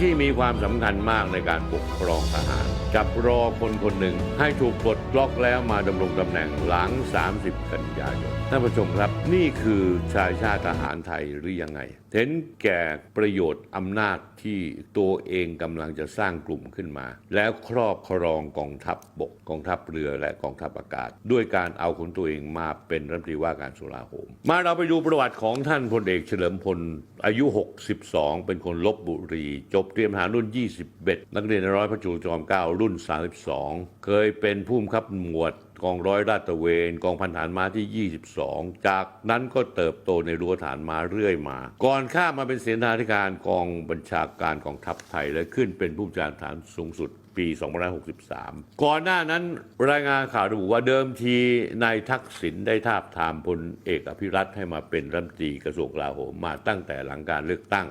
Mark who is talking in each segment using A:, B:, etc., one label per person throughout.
A: ที่มีความสำคัญมากในการปกครองทหารกับรอคนคนหนึ่งให้ถูกปลดล็อกแล้วมาดำรงตำแหน่งหลัง 30 กันยายนท่านผู้ชมครับ นี่คือชายชาติทหารไทยหรือยังไง เห็นแก่ประโยชน์อำนาจที่ตัวเองกำลังจะสร้างกลุ่มขึ้นมา แล้วครอบครองกองทัพบบกกองทัพเรือและกองทัพอากาศ ด้วยการเอาคนตัวเองมาเป็นรัฐมนตรีว่าการสุราโหม มาเราไปดูประวัติของท่านพลเอกเฉลิมพลอายุ 62 เป็นคนลบบุรีจบเตรียมหารุ่น 21 นักเรียนร้อยพระจุลจอมเกล้ารุ่น 32 เคยเป็นผู้บังคับหมวดกองร้อยลาดตระเวนกองพันฐานม้าที่ 22 จากนั้นก็เติบโตในรั้วฐานม้าเรื่อยมา ก่อนข้ามมาเป็นเสนาธิการกองบัญชาการกองทัพไทยและขึ้นเป็นผู้บัญชาการฐานสูงสุด ปี 2563 ก่อนหน้านั้นรายงานข่าวระบุว่าเดิมทีนายทักษิณได้ทาบทามพลเอกอภิรัตน์ให้มาเป็นรัฐมนตรีกระทรวงกลาโหมมาตั้งแต่หลังการเลือกตั้ง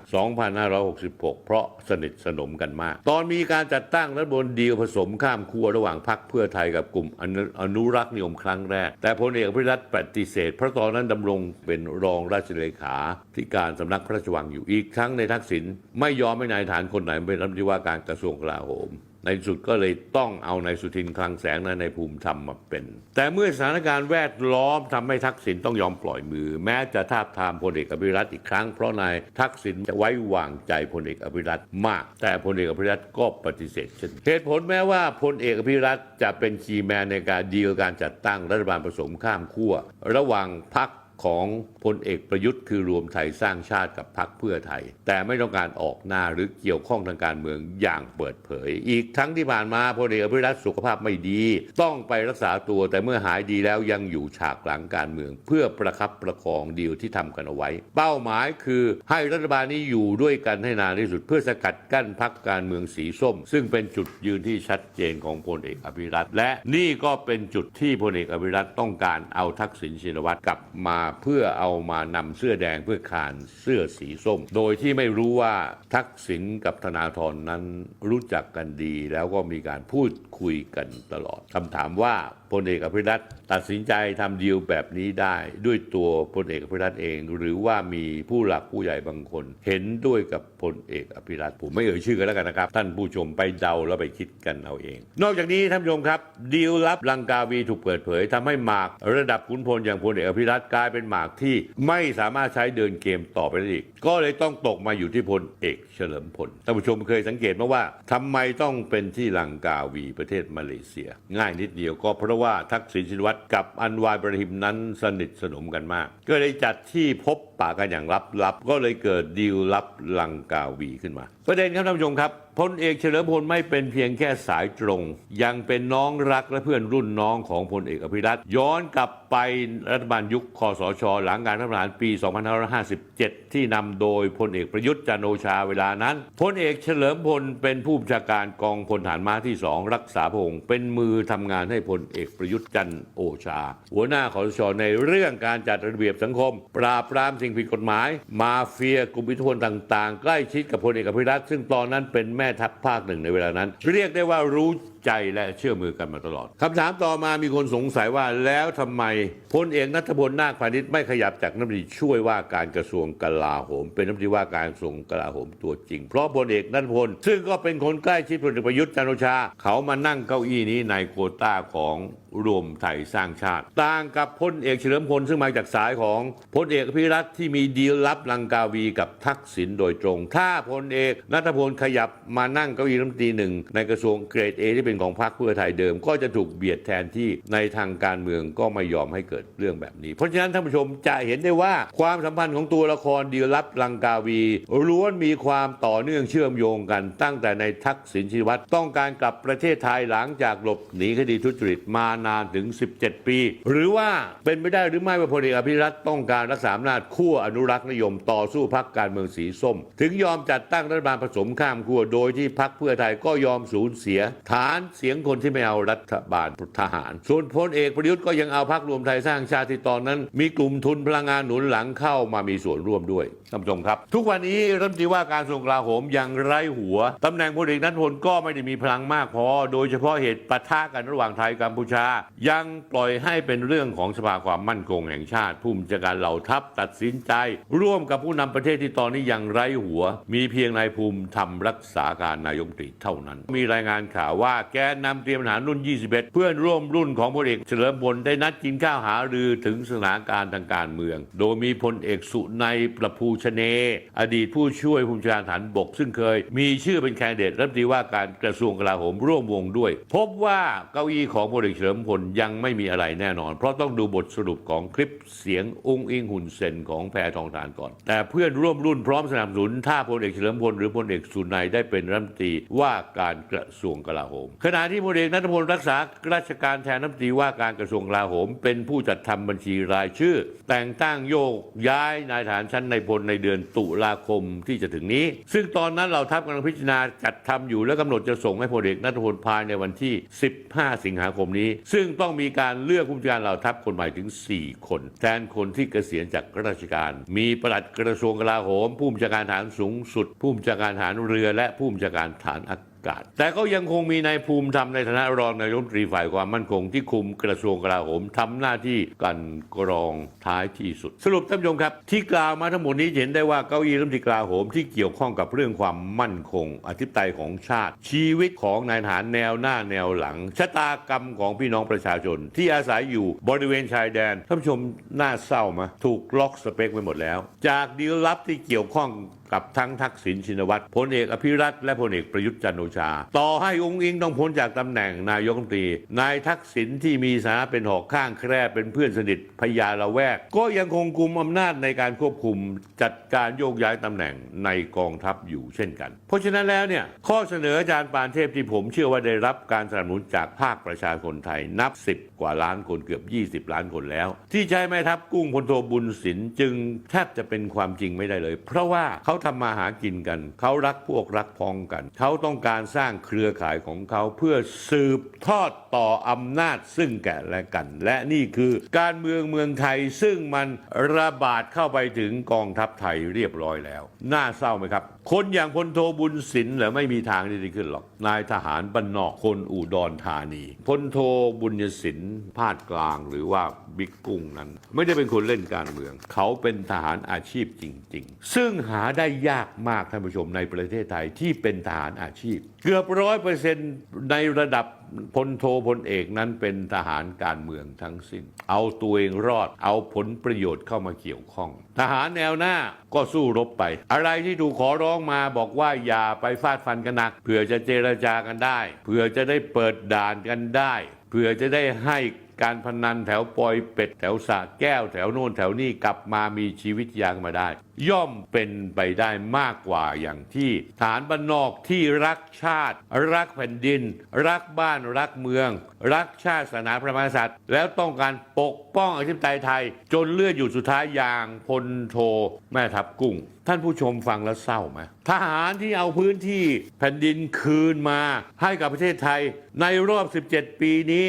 A: 2566 เพราะสนิทสนมกันมาก ตอนมีการจัดตั้งรัฐบนดีลผสมข้ามขั้วระหว่างพรรคเพื่อไทยกับกลุ่มอนุอนุรักษ์นิยมครั้งแรก แต่พลเอกอภิรัตน์ปฏิเสธเพราะตอนนั้นดำรงเป็นรองราชเลขาธิการสำนักพระราชวังอยู่อีกครั้งในทักษิณไม่ยอมให้นายทหารคนไหนเป็นรัฐมนตรีว่าการกระทรวงกลาโหม ในสุดก็เลยต้องเอานายสุทินคลังแสงและนภูมิธรรมมาเป็น แต่เมื่อสถานการณ์แวดล้อมทำให้ทักษิณต้องยอมปล่อยมือ แม้จะทาบทามพลเอกอภิรัตน์อีกครั้งเพราะนายทักษิณจะไว้วางใจพลเอกอภิรัตน์มาก แต่พลเอกอภิรัตน์ก็ปฏิเสธเช่นเหตุผลแม้ว่าพลเอกอภิรัตน์จะเป็นคีย์แมนในการดีลการจัดตั้งรัฐบาลผสมข้ามขั้วระหว่างพรรค ของพลเอกประยุทธ์คือรวมไทยสร้างชาติกับพรรคเพื่อไทย แต่ไม่ต้องการออกหน้าหรือเกี่ยวข้องทางการเมืองอย่างเปิดเผย อีกทั้งที่ผ่านมาพลเอกอภิรัตสุขภาพไม่ดี ต้องไปรักษาตัวแต่เมื่อหายดีแล้วยังอยู่ฉากหลังการเมือง เพื่อประคับประคองดีลที่ทำกันเอาไว้ เป้าหมายคือให้รัฐบาลนี้อยู่ด้วยกันให้นานที่สุด เพื่อสกัดกั้นพรรคการเมืองสีส้ม ซึ่งเป็นจุดยืนที่ชัดเจนของพลเอกอภิรัตและนี่ก็เป็นจุดที่พลเอกอภิรัตต้องการเอาทักษิณชินวัตรกลับมาเพื่อเอามานำเสื้อแดงเพื่อขานเสื้อสีส้ม โดยที่ไม่รู้ว่าทักษิณกับธนาธรนั้นรู้จักกันดี แล้วก็มีการพูดคุยกันตลอดคำถามว่า ลเอกอภิรัตตัดสินใจทำดีลแบบนี้ได้ด้วยตัวพลเอกอภิรัตเอง หรือว่ามีผู้หลักผู้ใหญ่บางคน เห็นด้วยกับพลเอกอภิรัตผมไม่เอ่ยชื่อกันแล้วกันนะครับ ท่านผู้ชมไปเดาแล้วไปคิดกันเอาเอง นอกจากนี้ท่านผู้ชมครับ ดีลลับลังกาวีถูกเปิดเผยทำให้หมากระดับขุนพลอย่างพลเอกอภิรัตกลายเป็นหมากที่ไม่สามารถใช้เดินเกมต่อไปได้อีก ก็เลยต้องตกมาอยู่ที่พลเอกเฉลิมพลท่านผู้ชมเคยสังเกตไหมว่าทำไมต้องเป็นที่ลังกาวีประเทศมาเลเซีย ง่ายนิดเดียวก็เพราะว่าาทักษิณชินวัตรกับอันวาอิบราฮิมนั้นสนิทสนมกันมาก ก็เลยจัดที่พบปะกันอย่างลับๆ ก็เลยเกิดดีลลับลังกาวีขึ้นมา ประเด็นครับท่านผู้ชมครับพลเอกเฉลิมพลไม่เป็นเพียงแค่สายตรง ยังเป็นน้องรักและเพื่อนรุ่นน้องของพลเอกอภิรัตย้อนกลับไปรัฐบาลยุคคอสช หลังการรัฐประหารปี 2557 ที่นำโดยพลเอกประยุทธ์จันโอชาเวลานั้นพลเอกเฉลิมพลเป็นผู้บัญชาการกองพลฐานม้าที่สองรักษาพงค์เป็นมือทำงานให้พลเอกประยุทธ์จันโอชา หัวหน้าคอสช ในเรื่องการจัดระเบียบสังคม ปราบปรามสิ่งผิดกฎหมาย มาเฟียกลุ่มอิทธิพลต่างๆ ใกล้ชิดกับพลเอกอภิรัตซึ่งตอนนั้นเป็นแม่ทัพภาคหนึ่งในเวลานั้น เรียกได้ว่ารู้ใจและเชื่อมือกันมาตลอดคำถามต่อมามีคนสงสัยว่าแล้วทำไมพลเอกนัทพลนาคพาณิชย์ไม่ขยับจากรัฐมนตรีช่วยว่าการกระทรวงกลาโหม เป็นรัฐมนตรีว่าการกระทรวงกลาโหมตัวจริง เพราะพลเอกนัทพลซึ่งก็เป็นคนใกล้ชิดพลเอกประยุทธ์จันโอชา เขามานั่งเก้าอี้นี้ในโควต้าของ รวมไทยสร้างชาติ ต่างกับพลเอกเฉลิมพลซึ่งมาจากสายของพลเอกอภิรัตที่มีดีลลับลังกาวีกับทักษิณโดยตรง ถ้าพลเอกนัทพลขยับมานั่งเก้าอี้รัฐมนตรีหนึ่งในกระทรวงเกรดเอที่เป็นของพรรคเพื่อไทยเดิม ก็จะถูกเบียดแทนที่ในทางการเมืองก็ไม่ยอมให้เกิดเรื่องแบบนี้ เพราะฉะนั้นท่านผู้ชมจะเห็นได้ว่าความสัมพันธ์ของตัวละครดีลลับลังกาวีล้วนมีความต่อเนื่องเชื่อมโยงกัน ตั้งแต่ในทักษิณชินวัตรต้องการกลับประเทศไทยหลังจากหลบหนีคดีทุจริตมานานถึง 17 ปี หรือว่าเป็นไปได้หรือไม่ว่าพลเอกอภิรัตต้องการรักษาอำนาจขั้วอนุรักษ์นิยมต่อสู้พรรคการเมืองสีส้ม ถึงยอมจัดตั้งรัฐบาลผสมข้ามขั้วโดยที่พรรคเพื่อไทยก็ยอมสูญเสีย ฐานเสียงคนที่ไม่เอารัฐบาลทหาร ส่วนพลเอกประยุทธ์ก็ยังเอาพรรครวมไทยสร้างชาติที่ตอนนั้น มีกลุ่มทุนพลังงานหนุนหลังเข้ามามีส่วนร่วมด้วยท่านผู้ชมครับ ทุกวันนี้รัฐมนตรีว่าการกระทรวงกลาโหมยังไร้หัวตำแหน่งพลเอกนัทพลก็ไม่ได้มีพลังมากพอ โดยเฉพาะเหตุปะทะกันระหว่างไทยกัมพูชายังปล่อยให้เป็นเรื่องของสภาความมั่นคงแห่งชาติ ผู้บัญชาการเหล่าทัพตัดสินใจ ร่วมกับผู้นำประเทศที่ตอนนี้ยังไร้หัว มีเพียงนายภูมิทำรักษาการนายกรัฐมนตรีเท่านั้น มีรายงานข่าวว่าแกนนำเตรียมทหารรุ่น 21 เพื่อนร่วมรุ่นของพลเอกเฉลิมพลได้นัดกินข้าวหารือถึงสถานการณ์ทางการเมือง โดยมีพลเอกสุนัยประภูชเน อดีตผู้ช่วยผู้บัญชาการฐานบก ซึ่งเคย มีชื่อเป็นแคนดิเดตรัฐมนตรีว่าการกระทรวงกลาโหมร่วมวงด้วย พบว่าเก้าอี้ของพลเอกเฉลิมพลยังไม่มีอะไรแน่นอน เพราะต้องดูบทสรุปของคลิปเสียงอุ้งอิงหุ่นเซนของแพทองทานก่อน แต่เพื่อนร่วมรุ่นพร้อมสนับสนุน ถ้าพลเอกเฉลิมพลหรือพลเอกสุนัยได้เป็นรัฐมนตรีว่าการกระทรวงกลาโหม ขณะที่พลเอกนัทพลรักษาราชการแทนรัฐมนตรีว่าการกระทรวงกลาโหม เป็นผู้จัดทำบัญชีรายชื่อ แต่งตั้งโยกย้ายนายฐานชั้นในพลในเดือนตุลาคมที่จะถึงนี้ ซึ่งตอนนั้นเราทัพกำลังพิจารณาจัดทำอยู่และกำหนดจะส่งให้พลเอกนัทพลภายในวันที่ 15 สิงหาคมนี้ซึ่งต้องมีการเลือกผู้บัญชาการเหล่าทัพคนใหม่ถึง 4 คน แทนคนที่เกษียณจากราชการ มีปลัดกระทรวงกลาโหม ผู้บัญชาการฐานสูงสุด ผู้บัญชาการฐานเรือและผู้บัญชาการฐานอากาศ แต่ก็ยังคงมีนายภูมิธรรมในฐานะรองนายกรัฐมนตรีฝ่ายความมั่นคงที่คุมกระทรวงกลาโหมทำหน้าที่กันกรองท้ายที่สุด สรุปท่านผู้ชมครับ ที่กล่าวมาทั้งหมดนี้เห็นได้ว่าเก้าอี้รัฐมนตรีกลาโหมที่เกี่ยวข้องกับเรื่องความมั่นคง อธิปไตยของชาติ ชีวิตของนายทหารแนวหน้าแนวหลังชะตากรรมของพี่น้องประชาชน ที่อาศัยอยู่บริเวณชายแดนท่านผู้ชมน่าเศร้าไหมถูกล็อกสเปคไปหมดแล้ว จากดีลลับที่เกี่ยวข้องกับทั้งทักษิณชินวัตรพลเอกอภิรัตน์และพลเอกประยุทธ์จันโอชา ต่อให้องค์อิงต้องพ้นจากตำแหน่งนายกรัฐมนตรีนายทักษิณที่มีสาเป็นหอกข้างแคร่เป็นเพื่อนสนิทพญาละแวก ก็ยังคงกุมอำนาจในการควบคุมจัดการโยกย้ายตำแหน่งในกองทัพอยู่เช่นกัน เพราะฉะนั้นแล้วเนี่ยข้อเสนออาจารย์ปานเทพที่ผมเชื่อว่าได้รับการสนับสนุนจากภาคประชาชนไทยนับ 10 กว่าล้านคนเกือบ 20 ล้านคนแล้ว ที่ใช้แม่ทัพกุ้งพลโทบุญสินจึงแทบจะเป็นความจริงไม่ได้เลย เพราะว่าเขาทำมาหากินกัน เขารักพวกรักพ้องกัน เขาต้องการสร้างเครือข่ายของเขาเพื่อสืบทอดต่ออำนาจซึ่งแก่และกัน และนี่คือการเมืองเมืองไทยซึ่งมันระบาดเข้าไปถึงกองทัพไทยเรียบร้อยแล้ว น่าเศร้าไหมครับ คนอย่างพลโทบุญสินเหรือไม่มีทางที่จะขึ้นหรอก นายทหารบรรนนอกคนอุดรธานีพลโทบุญยสินพาดกลางหรือว่าบิ๊กกุ้งนั้น ไม่ได้เป็นคนเล่นการเมือง เขาเป็นทหารอาชีพจริง ๆ ซึ่งหาได้ยากมากท่านผู้ชมในประเทศไทยที่เป็นทหารอาชีพ เกือบร้อยเปอร์เซ็นต์ในระดับพลโทพลเอกนั้นเป็นทหารการเมืองทั้งสิ้น เอาตัวเองรอด เอาผลประโยชน์เข้ามาเกี่ยวข้อง ทหารแนวหน้าก็สู้รบไป อะไรที่ถูกขอร้องมาบอกว่าอย่าไปฟาดฟันกันหนักเผื่อจะเจรจากันได้เผื่อจะได้เปิดด่านกันได้เผื่อจะได้ให้ การพนันแถวปอยเป็ดแถวสะแก้วแถวโน่นแถวนี้กลับมามีชีวิตยางมาได้ ย่อมเป็นไปได้มากกว่าอย่างที่ฐานบ้านนอกที่รักชาติ รักแผ่นดิน รักบ้านรักเมือง รักชาติศาสนาพระมหากษัตริย์ แล้วต้องการปกป้องอธิปไตยไทย จนเลือดอยู่สุดท้ายอย่างพลโทแม่ทัพกุ้ง ท่านผู้ชมฟังแล้วเศร้าไหมทหารที่เอาพื้นที่แผ่นดินคืนมาให้กับประเทศไทยในรอบ 17 ปีนี้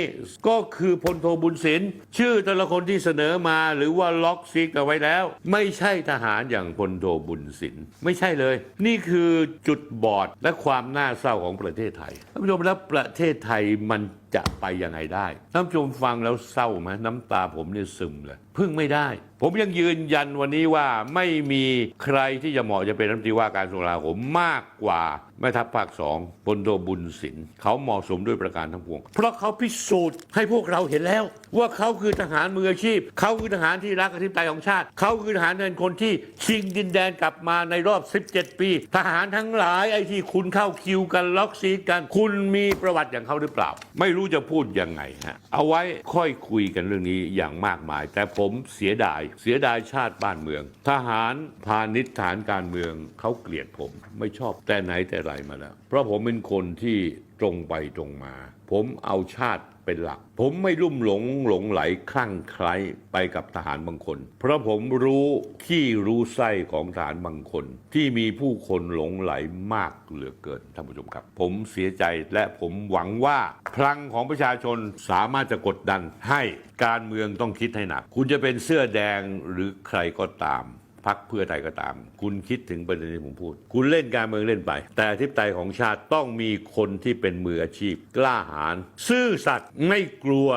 A: ก็คือพลโทบุญสินชื่อแต่ละคนที่เสนอมาหรือว่าล็อกซิกเอาไว้แล้ว ไม่ใช่ทหารอย่างพลโทบุญสินไม่ใช่เลย นี่คือจุดบอดและความน่าเศร้าของประเทศไทยท่านผู้ชมแล้วประเทศไทยมันจะไปยังไงได้ท่านผู้ชมฟังแล้วเศร้าไหมน้ำตาผมเนี่ยซึมเลยพึ่งไม่ได้ ผมยังยืนยันวันนี้ว่าไม่มีใครที่จะเหมาะจะเป็นรัฐมนตรีว่าการกระทรวงกลาโหมมากกว่าแม่ทัพภาคสองพลโทบุญสินเขาเหมาะสมด้วยประการทั้งปวง เพราะเขาพิสูจน์ให้พวกเราเห็นแล้ว ว่าเขาคือทหารมืออาชีพ เขาคือทหารที่รักอธิปไตยของชาติ เขาคือทหารเป็นคนที่ชิงดินแดนกลับมาในรอบ 17 ปี ทหารทั้งหลายไอ้ที่คุณเข้าคิวกันล็อกซีดกัน คุณมีประวัติอย่างเขาหรือเปล่า ไม่รู้จะพูดยังไงฮะเอาไว้ค่อยคุยกันเรื่องนี้อย่างมากมาย แต่ผมเสียดาย เสียดายชาติบ้านเมือง ทหารพาณิชย์ฐานการเมืองเขาเกลียดผม ไม่ชอบแต่ไหนแต่ไรมาแล้ว เพราะผมเป็นคนที่ตรงไปตรงมา ผมเอาชาติเป็นหลัก ผมไม่ลุ่มหลงหลงไหลคลั่งไคล้ไปกับทหารบางคน เพราะผมรู้ขี้รู้ไส้ของทหารบางคน ที่มีผู้คนหลงไหลมากเหลือเกินท่านผู้ชมครับ ผมเสียใจและผมหวังว่าพลังของประชาชนสามารถจะกดดันให้การเมืองต้องคิดให้หนัก คุณจะเป็นเสื้อแดงหรือใครก็ตาม พักเพื่อไทยก็ตาม คุณคิดถึงประเด็นที่ผมพูด คุณเล่นการเมืองเล่นไป แต่อธิปไตยของชาติต้องมีคนที่เป็นมืออาชีพ กล้าหาญซื่อสัตย์ไม่กลัว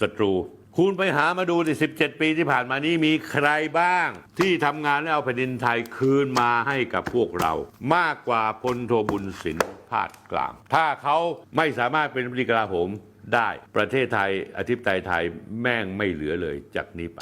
A: ศัตรู คุณไปหามาดูใน17 ปีที่ผ่านมานี้มีใครบ้าง ที่ทำงานและเอาแผ่นดินไทยคืนมาให้กับพวกเรา มากกว่าพลโทบุญสินพาดกลางถ้าเขาไม่สามารถเป็นรัฐมนตรีกาโหมได้ประเทศไทยอธิปไตยไทยแม่งไม่เหลือเลยจากนี้ไป